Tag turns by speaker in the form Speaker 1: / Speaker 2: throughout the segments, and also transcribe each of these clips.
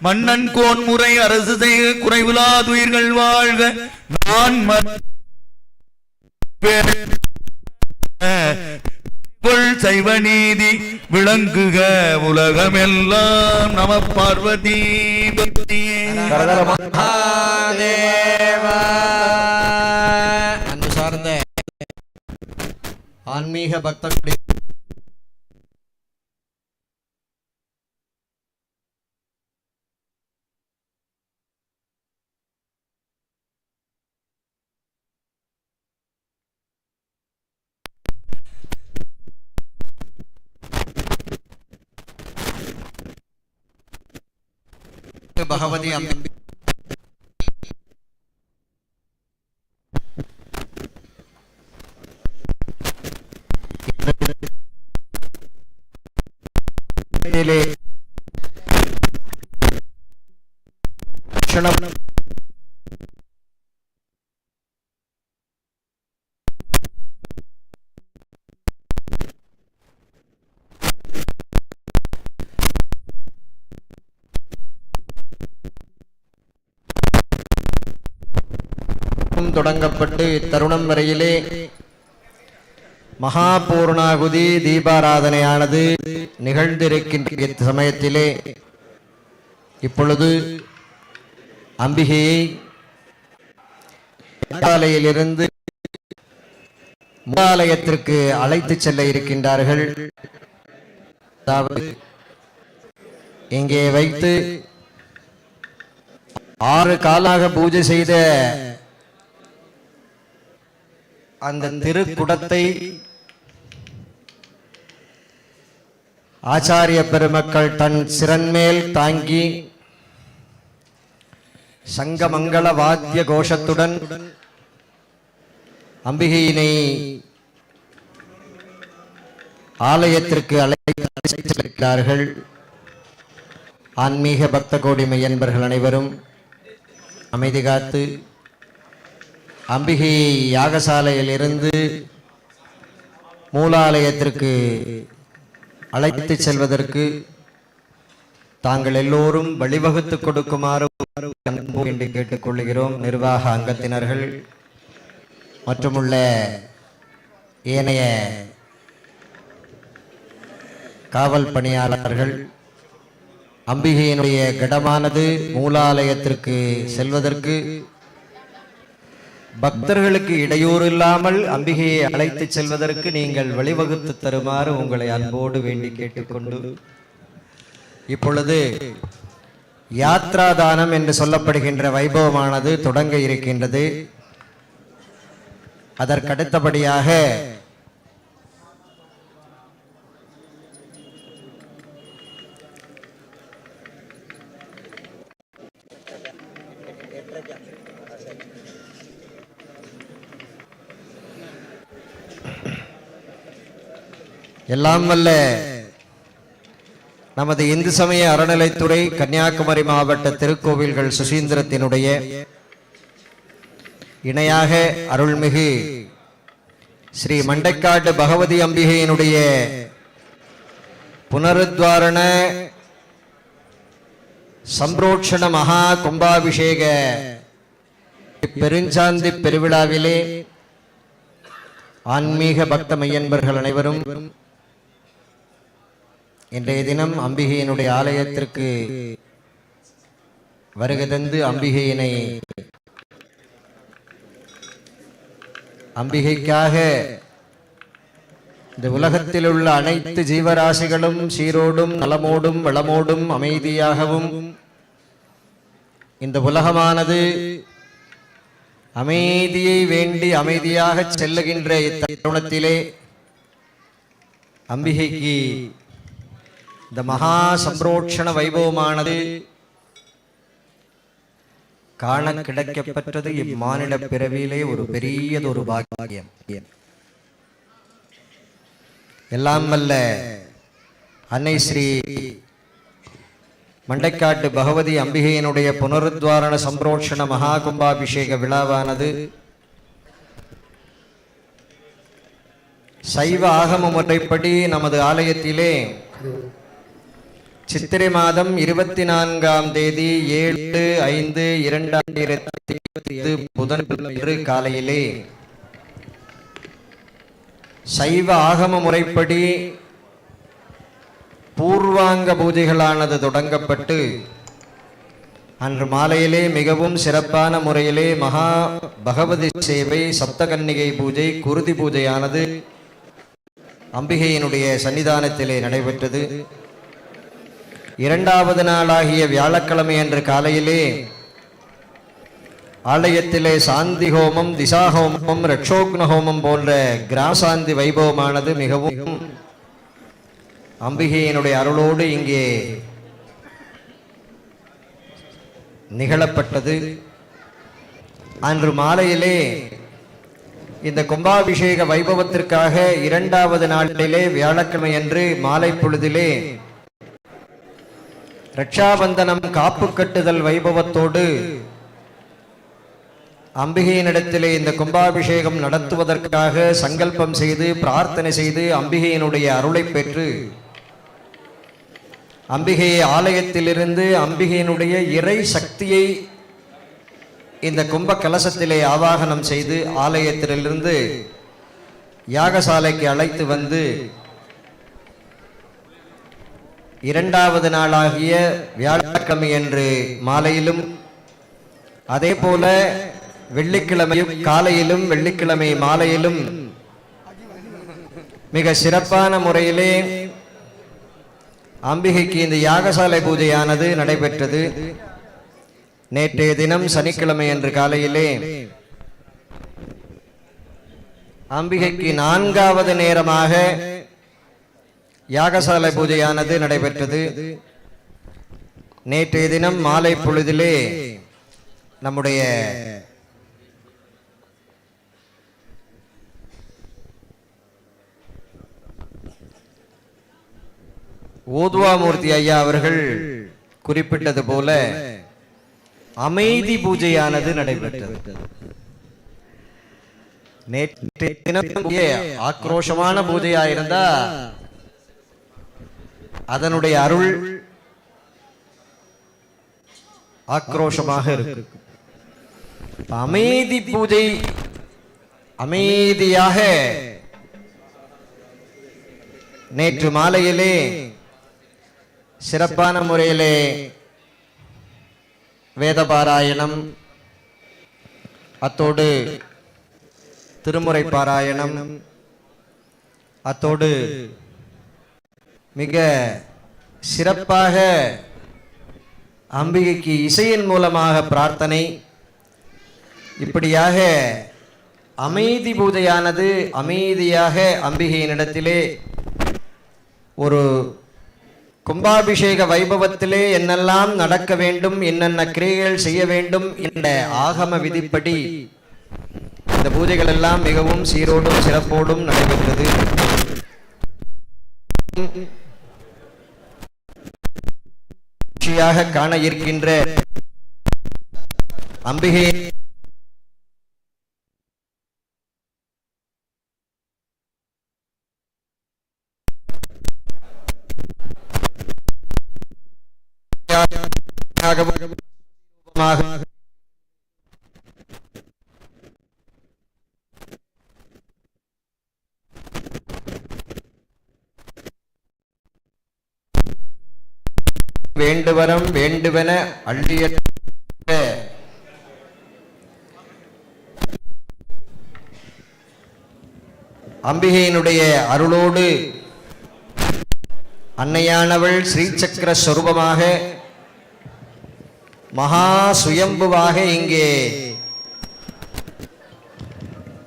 Speaker 1: மன்னன் கோன் முறை அரசு செய்க குறைவிலாதுயிர்கள் வாழ்க. நான் ம- சைவ நீதி விளங்குக உலகமெல்லாம் நம பார்வதி
Speaker 2: அன்பு சார்ந்த ஆன்மீக பக்தர்களுடைய ഭഗവതി ിലെ ഭക്ഷണം க்ஷணம் தொடங்கப்பட்டு இத்தருணம் வரையிலே மகாபூர்ணாகுதி தீபாராதனையானது நிகழ்ந்திருக்கின்ற சமயத்திலே இப்பொழுது அம்பிகையை ஆலயிலிருந்து மூலாலயத்திற்கு அழைத்துச் செல்ல இருக்கின்றார்கள். அதாவது இங்கே வைத்து ஆறு காலாக பூஜை செய்த அந்த திருக்குடத்தை ஆச்சாரிய பெருமக்கள் தன் சிரன்மேல் தாங்கி சங்கமங்கள வாத்திய கோஷத்துடன் அம்பிகையினை ஆலயத்திற்கு அழைத்திருக்கிறார்கள். ஆன்மீக பக்த கோடி மையன்பர்கள் அனைவரும் அமைதி காத்து அம்பிகை யாகசாலையில் இருந்து மூலாலயத்திற்கு அழைத்து செல்வதற்கு தாங்கள் எல்லோரும் வழிவகுத்து கொடுக்குமாறு அன்பு என்று கேட்டுக்கொள்கிறோம். நிர்வாக அங்கத்தினர்கள் மற்றுமுள்ள ஏனைய காவல் பணியாளர்கள் அம்பிகையினுடைய கடமானது மூலாலயத்திற்கு செல்வதற்கு பக்தர்களுக்கு இடையூறு இல்லாமல் அம்பிகையை அழைத்து செல்வதற்கு நீங்கள் வழிவகுத்து தருமாறு உங்களை அன்போடு வேண்டி கேட்டுக்கொண்டு இப்பொழுது யாத்ராதானம் என்று சொல்லப்படுகின்ற வைபவமானது தொடங்க இருக்கின்றது. அதற்கடுத்தபடியாக எல்லாம் வல்ல நமது இந்து சமய அறநிலைத்துறை கன்னியாகுமரி மாவட்ட திருக்கோவில்கள் சுசீந்திரத்தினுடைய இணையாக அருள்மிகு ஸ்ரீ மண்டைக்காடு பகவதி அம்பிகையினுடைய புனருத்வாரண சம்ரோட்சண மகா கும்பாபிஷேக பெருஞ்சாந்தி பெருவிழாவிலே ஆன்மீக பக்த மையன்பர்கள் அனைவரும் இன்றைய தினம் அம்பிகையினுடைய ஆலயத்திற்கு வருகை தந்து அம்பிகையினை அம்பிகைக்காக இந்த உலகத்தில் உள்ள அனைத்து ஜீவராசிகளும் சீரோடும் நலமோடும் வளமோடும் அமைதியாகவும் இந்த உலகமானது அமைதியை வேண்டி அமைதியாக செல்லுகின்ற இத்தருணத்திலே அம்பிகைக்கு இந்த மகா சம்ரோட்சண வைபவமானது காண கிடைக்கப்பெற்றது இம்மானிட பிறவியிலே ஒரு பெரியதொரு பாக்கியம். எல்லாம் வல்ல அன்னை ஸ்ரீ மண்டைக்காட்டு பகவதி அம்பிகையினுடைய புனருத்வாரண சம்பிரோட்சண மகா கும்பாபிஷேக விழாவானது சைவ ஆகம முறைப்படி நமது ஆலயத்திலே சித்திரை மாதம் இருபத்தி நான்காம் தேதி ஏழு ஐந்து இரண்டாயிரத்தி இருபத்தி புதன்கிழமை காலையிலே சைவ ஆகம முறைப்படி பூர்வாங்க பூஜைகளானது தொடங்கப்பட்டு அன்று மாலையிலே மிகவும் சிறப்பான முறையிலே மகா பகவதி சேவை சப்தகன்னிகை பூஜை குருதி பூஜையானது அம்பிகையினுடைய சன்னிதானத்திலே நடைபெற்றது. இரண்டாவது நாளாகிய வியாழக்கிழமை அன்று காலையிலே ஆலயத்திலே சாந்தி ஹோமம் திசா ஹோமம் ரட்சோக்ன ஹோமம் போன்ற கிராசாந்தி வைபவமானது மிகவும் அம்பிகையினுடைய அருளோடு இங்கே நிகழப்பட்டது. அன்று மாலையிலே இந்த கும்பாபிஷேக வைபவத்திற்காக இரண்டாவது நாளிலே வியாழக்கிழமை அன்று மாலை பொழுதிலே ரட்சாபந்தனம் காப்பு கட்டுதல் வைபவத்தோடு அம்பிகையினிடத்திலே இந்த கும்பாபிஷேகம் நடத்துவதற்காக சங்கல்பம் செய்து பிரார்த்தனை செய்து அம்பிகையினுடைய அருளை பெற்று அம்பிகையை ஆலயத்திலிருந்து அம்பிகையினுடைய இறை சக்தியை இந்த கும்ப கலசத்திலே ஆவாகனம் செய்து ஆலயத்திலிருந்து யாகசாலைக்கு அழைத்து வந்து இரண்டாவது நாளாகிய வியாழக்கிழமை மாலையிலும் அதே போல வெள்ளிக்கிழமையும் காலையிலும் வெள்ளிக்கிழமை மாலையிலும் மிக சிறப்பான முறையிலே அம்பிகைக்கு இந்த யாகசாலை பூஜையானது நடைபெற்றது. நேற்றைய தினம் சனிக்கிழமை அன்று காலையிலே அம்பிகைக்கு நான்காவது நேரமாக யாகசாலை பூஜையானது நடைபெற்றது. நேற்றைய தினம் மாலை பொழுதிலே நம்முடைய ஓதுவாமூர்த்தி ஐயா அவர்கள் குறிப்பிட்டது போல அமைதி பூஜையானது நடைபெற்றது. நேற்று தினம் ஆக்ரோஷமான பூஜையா இருந்தா அதனுடைய அருள் ஆக்ரோஷமாக இருக்கு அமைதி பூஜை அமைதியாக நேற்று மாலையிலே சிறப்பான முறையிலே வேத பாராயணம் அத்தோடு திருமுறை பாராயணம் அத்தோடு மிக சிறப்பாக அம்பிகைக்கு இசையின் மூலமாக பிரார்த்தனை. இப்படியாக அமைதி பூஜையானது அமைதியாக அம்பிகையினிடத்திலே ஒரு கும்பாபிஷேக வைபவத்திலே என்னெல்லாம் நடக்க வேண்டும் என்னென்ன கிரியைகள் செய்ய வேண்டும் என்ற ஆகம விதிப்படி இந்த பூஜைகள் எல்லாம் மிகவும் சீரோடும் சிறப்போடும் நடைபெற்றது. காட்சியாக காண இருக்கின்ற அம்பிகை வேண்டுவரம் வேண்டுவன அள்ளிய அம்பிகையினுடைய அருளோடு அன்னையானவள் ஸ்ரீசக்கர சொரூபமாக மகா சுயம்புவாக இங்கே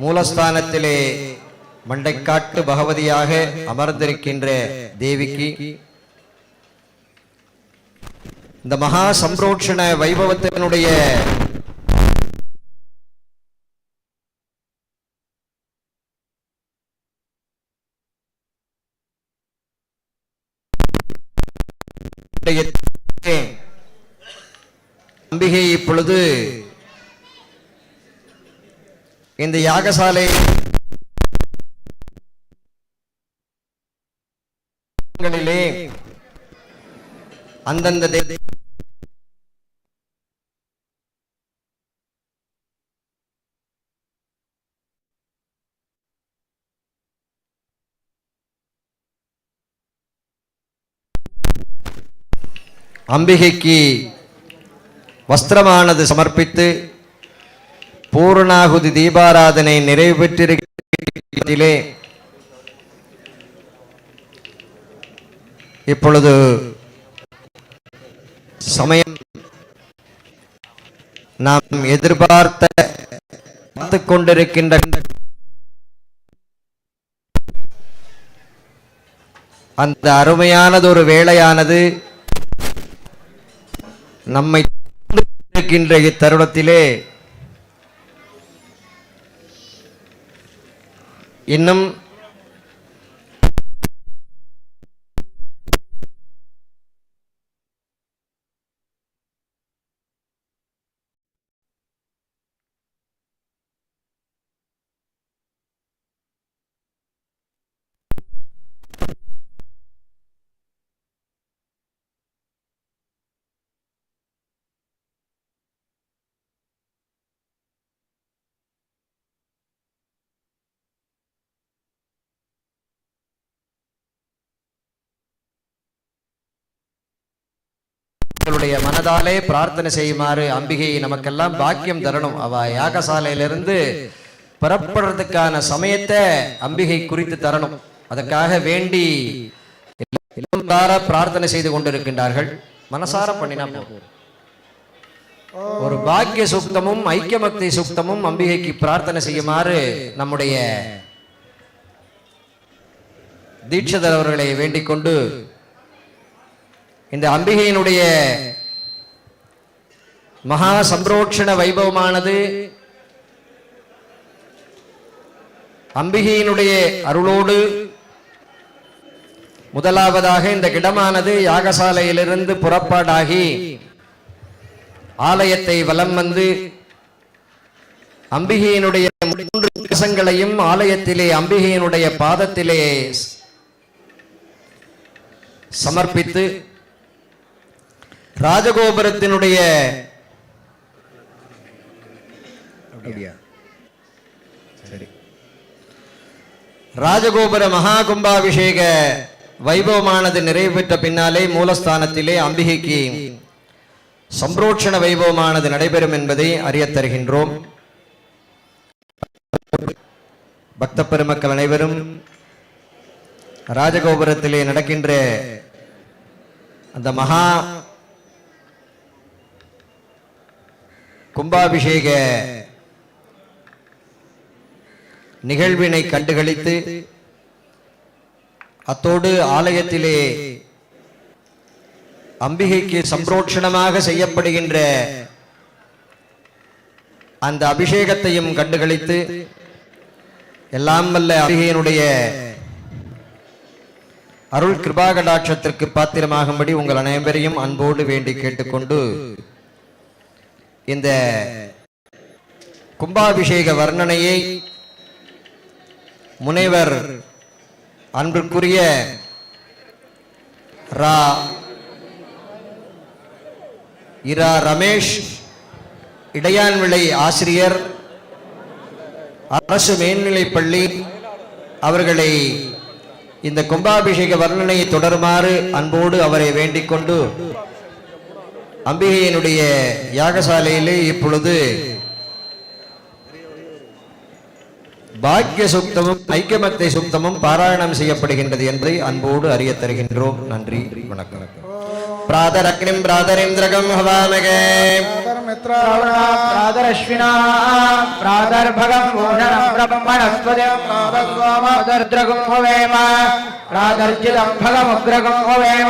Speaker 2: மூலஸ்தானத்திலே மண்டைக்காட்டு பகவதியாக அமர்ந்திருக்கின்ற தேவிக்கு இந்த மகா சம்பிரோட்சண வைபவத்தினுடைய அம்பிகை இப்பொழுது இந்த யாகசாலை அந்தந்த அந்தந்த அம்பிகைக்கு வஸ்திரமானது சமர்ப்பித்து பூர்ணாகுதி தீபாராதனை நிறைவு பெற்றிருக்கிறதிலே இப்பொழுது சமயம். நாம் எதிர்பார்த்த பார்த்து கொண்டிருக்கின்ற அந்த அருமையானது ஒரு வேளையானது நம்மை இருக்கின்ற இத்தருணத்திலே இன்னும் தங்களுடைய மனதாலே பிரார்த்தனை செய்யுமாறு அம்பிகையை நமக்கெல்லாம் பாக்கியம் தரணும். அவ யாகசாலையிலிருந்து புறப்படுறதுக்கான சமயத்தை அம்பிகை குறித்து தரணும். அதற்காக வேண்டி இளம்பார பிரார்த்தனை செய்து கொண்டிருக்கின்றார்கள். மனசார பண்ணினா போதும். ஒரு பாக்கிய சுக்தமும் ஐக்கியமக்தி சுக்தமும் அம்பிகைக்கு பிரார்த்தனை செய்யுமாறு நம்முடைய தீட்சிதர் அவர்களை வேண்டிக் கொண்டு இந்த அம்பிகையினுடைய மகா சம்பிரோட்சண வைபவமானது அம்பிகையினுடைய அருளோடு முதலாவதாக இந்த கிடமானது யாகசாலையிலிருந்து புறப்பாடாகி ஆலயத்தை வலம் வந்து அம்பிகையினுடைய மூன்று கசங்களையும் ஆலயத்திலே அம்பிகையினுடைய பாதத்திலே சமர்ப்பித்து ராஜகோபுரத்தினுடைய ராஜகோபுர மகா கும்பாபிஷேக வைபவமானது நிறைவு பெற்ற பின்னாலே மூலஸ்தானத்திலே அம்பிகைக்கு சம்ரோட்சண வைபவமானது நடைபெறும் என்பதை அறியத் தருகின்றோம். பக்த பெருமக்கள் அனைவரும் ராஜகோபுரத்திலே நடக்கின்ற அந்த மகா கும்பாபிஷேக நிகழ்வினை கண்டுகளித்து அத்தோடு ஆலயத்திலே அம்பிகைக்கு சம்பிரோட்சணமாக செய்யப்படுகின்ற அந்த அபிஷேகத்தையும் கண்டுகளித்து எல்லாம் வல்ல அம்பிகையினுடைய அருள் கிருபாகடாட்சத்திற்கு பாத்திரமாகும்படி உங்கள் அனைவரையும் அன்போடு வேண்டி கேட்டுக்கொண்டு இந்த கும்பாபிஷேக வர்ணனையை முனைவர் அன்பிற்குரிய ரா இரா ரமேஷ் இடையான்விளை ஆசிரியர் அரசு மேல்நிலைப்பள்ளி அவர்களை இந்த கும்பாபிஷேக வர்ணனையை தொடருமாறு அன்போடு அவரை வேண்டிக் கொண்டு அம்பிகையினுடைய யாகசாலையிலே இப்பொழுது பாக்கிய சுத்தமும் ஐக்கியமத்தை சுத்தமும் பாராயணம் செய்யப்படுகின்றது என்பதை அன்போடு அறிய தருகின்றோம். நன்றி வணக்கம். பிராதரக்னிம் பிராதரேந்திரகம் ஹவாமகே.
Speaker 3: प्रादरश्विना प्रादर्भगम् भूषणम् ब्रह्मणस्पदम् प्रादर्द्रगुम् भवेम प्रादर्जितम् भगमुग्रगुम् भवेम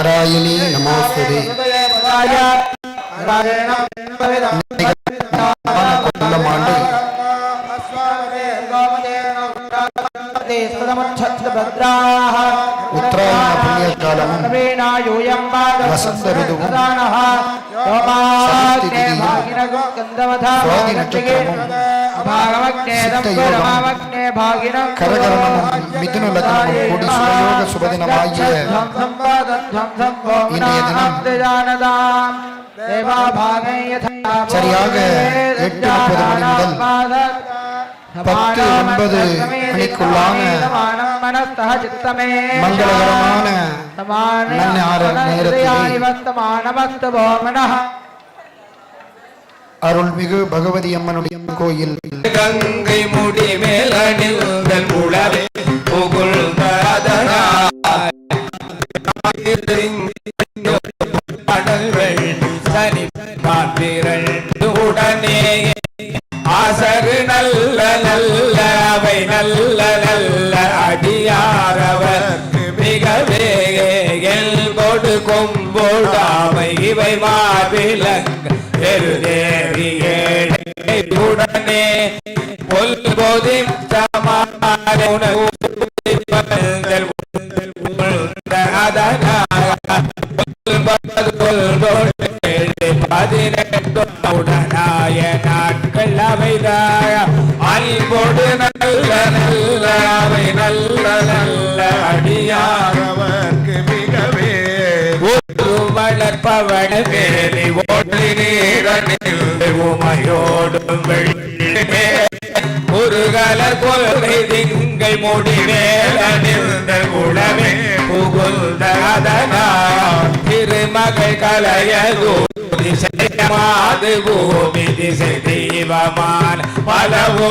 Speaker 4: నారాయణి నమోస్తుది ఉత్తరాయణ పుణ్యకాలం వసంత ఋతువు స్వాతి నక్షత్రము కరకరణము మిథున లగ్నము కూడి సుయోగ சரியாக எட்டு முப்பது மணி முதல் பத்து ஒன்பது மணிக்குள்ளான மங்களகரமான அருள்மிகு பகவதி அம்மனுடைய கோயில்
Speaker 1: கங்கை முடி மேலணிந்தல் உளவே புகழ்கள் சனி பாத்திரள் உடனே ஆசரு நல்ல நல்ல அவை நல்ல நல்ல அடியாரவர்க்கு மிக வேகல் கொடு கொம்போடாமை இவை மாவிலங்க உடனே பொல்போதி பதினெட்டுடனாய நாட்கள் அவைதாய அன்போடு நல்ல நல்ல அவை நல்ல நல்ல அடியாரவர்க்கு மிகவே ஒரு வளர்ப்பவன வேலி ஓட்டி நீரனில் உமையோடும் ஒரு கலர் கொள்கை முடி மேல மேலிருந்த குளமே புகுந்த அதனால் திருமகள் கலையதோ திசையமாது பூமி திசை தெய்வமான் பலவோ.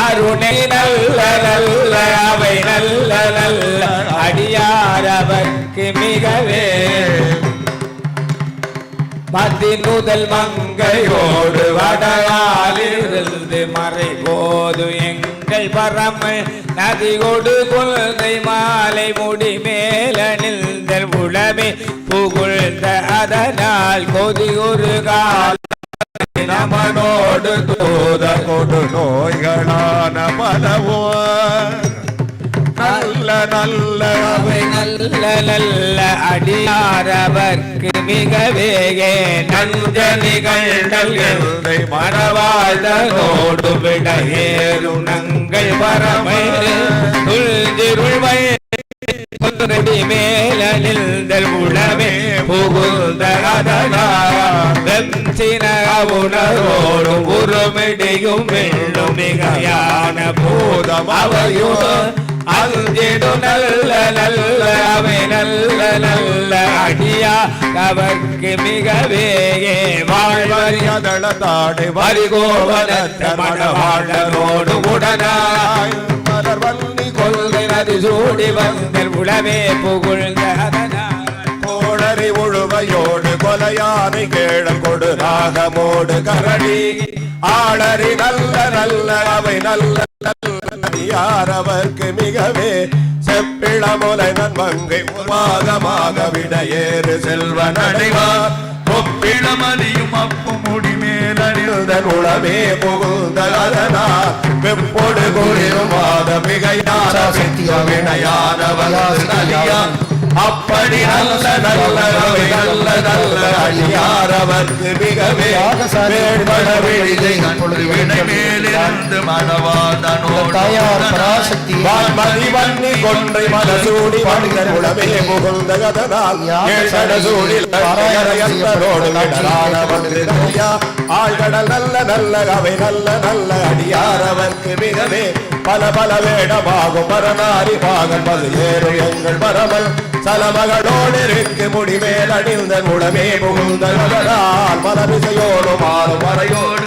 Speaker 1: அருணை நல்ல நல்ல அவை நல்ல நல்ல அடியாரவர்க்கு மிகவே. மதி முதல் மங்கையோடு வடலாலிருந்து மறை போது எங்கள் பரம நதிகொடு குழந்தை மாலை முடி மேலணிந்தல் உளமே புகழ்ந்த அதனால் கொதி ஒரு கால. நமனோடு தூத கொடு நோய்களான பலவோ நல்ல நல்ல அவை நல்ல நல்ல அடியாரவர்க்கு மிகவேகே நஞ்சனிகள் நல்கை மறவாழ்தனோடு விடையேறும் நங்கள் பரமை. துள்திருள்மை மேலில் உளவே புகுந்த உணர்வோடும் உருமிடியும் வெள்ளும் மிகையான பூதம் அவையோ அஞ்சிடு நல்ல நல்ல அவை நல்ல நல்ல அடியா அவர்க்கு மிகவே வாழ்வறியதளத்தாடு வரிகோவனத்த மணவாழனோடு உடனாய் மலர் மலர்வல்லி கொள்கை நதி சூடி வந்தல் உளவே புகழ்ந்த கோடரி உழுவையோடு கொலையானை கேளம் கொடு ராகமோடு கரடி ஆளறி நல்ல நல்ல அவை நல்ல அவர்க்கு மிகவே செப்பிளமுலை நன்மங்கை உமாகமாக விடையேறு செல்வ நடைவார் ஒப்பிளமதியும் அப்பு முடிமேலிருந்த உளமே புகுந்த அதனா வெப்பொடு குளிரும் மாத மிகையான வினையானவன்
Speaker 5: அப்படி நல்ல நல்ல நல்ல நல்ல அடியாரவர்க்கு மிகவே வேண்பட விழிதை
Speaker 1: இப்பொழுது விடை மேலிருந்து மணவாதனோடு
Speaker 4: தாயார் பராசக்தி.
Speaker 5: வான்மதி வன்னி கொன்றை மலசூடி வந்த குளமே புகுந்த கதனால். ஏழ்கட சூடில் கரையத்தரோடு கடலான வந்து ஆழ்கடல் நல்ல நல்ல அவை நல்ல நல்ல அடியாரவர்க்கு மிகவே பல பல வேடமாகும் பரநாரி பாகன் பது எங்கள் பரமல் சலமகளோடு இருக்கு முடிமேல் அணிந்த முடமே புகுந்த கதனால் மலமிசையோடு மாறும் வரையோடு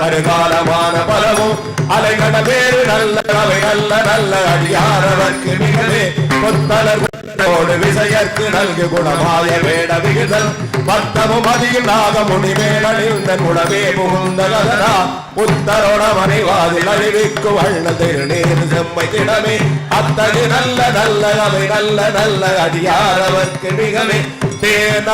Speaker 5: வருகாலமான பலமும் அலைகட வேறு நல்ல அவை நல்ல நல்ல அடியாரவர்க்கு மிகவே. கொத்தலர் ஓடு விசையற்கு நல்கு குணமாய வேட விகிதல் பக்தமும் அதில் நாகமுனி மேலணிந்த குணமே புகுந்த கதனா உத்தரோட மனைவாதில் அழிவிக்கு வண்ண திருநீர் செம்மை திடமே. அத்தகு நல்ல நல்ல அவை நல்ல நல்ல அடியாரவர்க்கு மிகவே தேன